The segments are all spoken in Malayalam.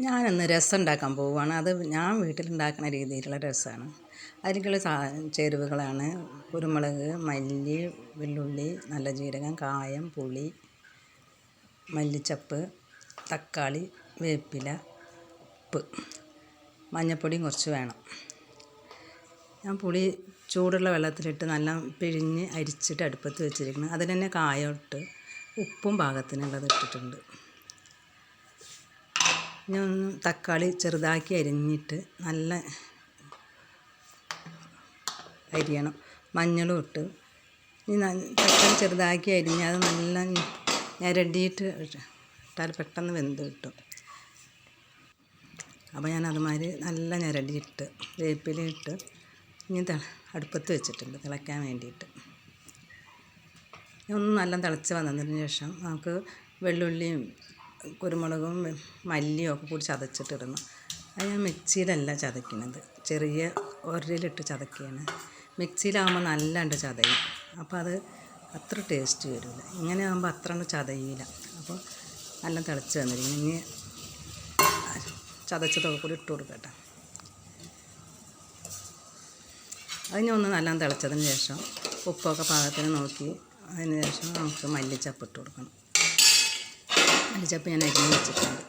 ഞാനിന്ന് രസം ഉണ്ടാക്കാൻ പോവുകയാണ്. അത് ഞാൻ വീട്ടിലുണ്ടാക്കുന്ന രീതിയിലുള്ള രസമാണ്. അതിലേക്കുള്ള സാ ചേരുവകളാണ്. കുരുമുളക് മല്ലി വെള്ളുള്ളി നല്ല ജീരകം കായം പുളി മല്ലിച്ചപ്പ് തക്കാളി വേപ്പില ഉപ്പ് മഞ്ഞൾപ്പൊടിയും കുറച്ച് വേണം. ഞാൻ പുളി ചൂടുള്ള വെള്ളത്തിലിട്ട് നല്ല പിഴിഞ്ഞ് അരിച്ചിട്ട് അടുപ്പത്ത് വെച്ചിരിക്കുന്നു. അതിൽ തന്നെ കായം ഇട്ട് ഉപ്പും പാകത്തിനുള്ളത് ഇട്ടിട്ടുണ്ട്. ഇനി ഒന്ന് തക്കാളി ചെറുതാക്കി അരിഞ്ഞിട്ട് നല്ല അരിയണം. മഞ്ഞളും ഇട്ട്. ഇനി തക്കാളി ചെറുതാക്കി അരിഞ്ഞ് അത് നല്ല ഞരടിയിട്ട് ഇട്ടാൽ പെട്ടെന്ന് വെന്ത് കിട്ടും. അപ്പോൾ ഞാൻ അതുമാതിരി നല്ല ഞരടിയിട്ട് വേപ്പിലിട്ട് ഇനി അടുപ്പത്ത് വെച്ചിട്ടുണ്ട് തിളയ്ക്കാൻ വേണ്ടിയിട്ട്. ഒന്ന് നല്ല തിളച്ച് വന്നതിന് ശേഷം നമുക്ക് വെള്ളുള്ളിയും കുരുമുളകും മല്ലിയും ഒക്കെ കൂടി ചതച്ചിട്ടിടണം അത് ഞാൻ മിക്സിയിലല്ല ചതയ്ക്കുന്നത്. ചെറിയ ഒരലിട്ട് ചതക്കുകയാണ് മിക്സിയിലാകുമ്പോൾ നല്ലണ്ട് ചതയും. അപ്പോൾ അത് അത്ര ടേസ്റ്റ് വരില്ല. ഇങ്ങനെ ആകുമ്പോൾ അത്ര ചതയില്ല. അപ്പോൾ നല്ല തിളച്ച് വന്നിരിക്കും ഇനി ചതച്ചതൊക്കെ കൂടി ഇട്ട് കൊടുക്കട്ടെ. അതിന് ഒന്ന് നല്ല തിളച്ചതിന് ശേഷം ഉപ്പൊക്കെ പാകത്തിന് നോക്കി. അതിന് ശേഷം നമുക്ക് മല്ലിച്ചപ്പ് ഇട്ട് കൊടുക്കണം. മല്ലിച്ചപ്പ് ഞാൻ അരിഞ്ഞ് വെച്ചിട്ടുണ്ട്.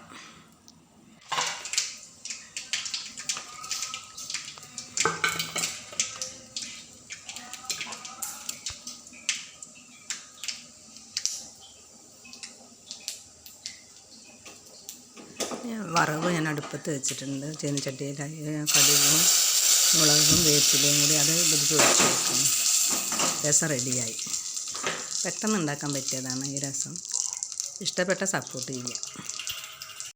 വറവ് ഞാൻ അടുപ്പത്ത് വെച്ചിട്ടുണ്ട്. ചീനച്ചട്ടിയിൽ കടുകും മുളകും വേപ്പിലയും കൂടി അത് ഇതിലേക്ക് ഒഴിച്ച് വെക്കണം രസം റെഡിയായി പെട്ടെന്ന് ഉണ്ടാക്കാൻ പറ്റിയതാണ് ഈ രസം. ഇഷ്ടപ്പെട്ട സപ്പോർട്ട് ചെയ്യുക.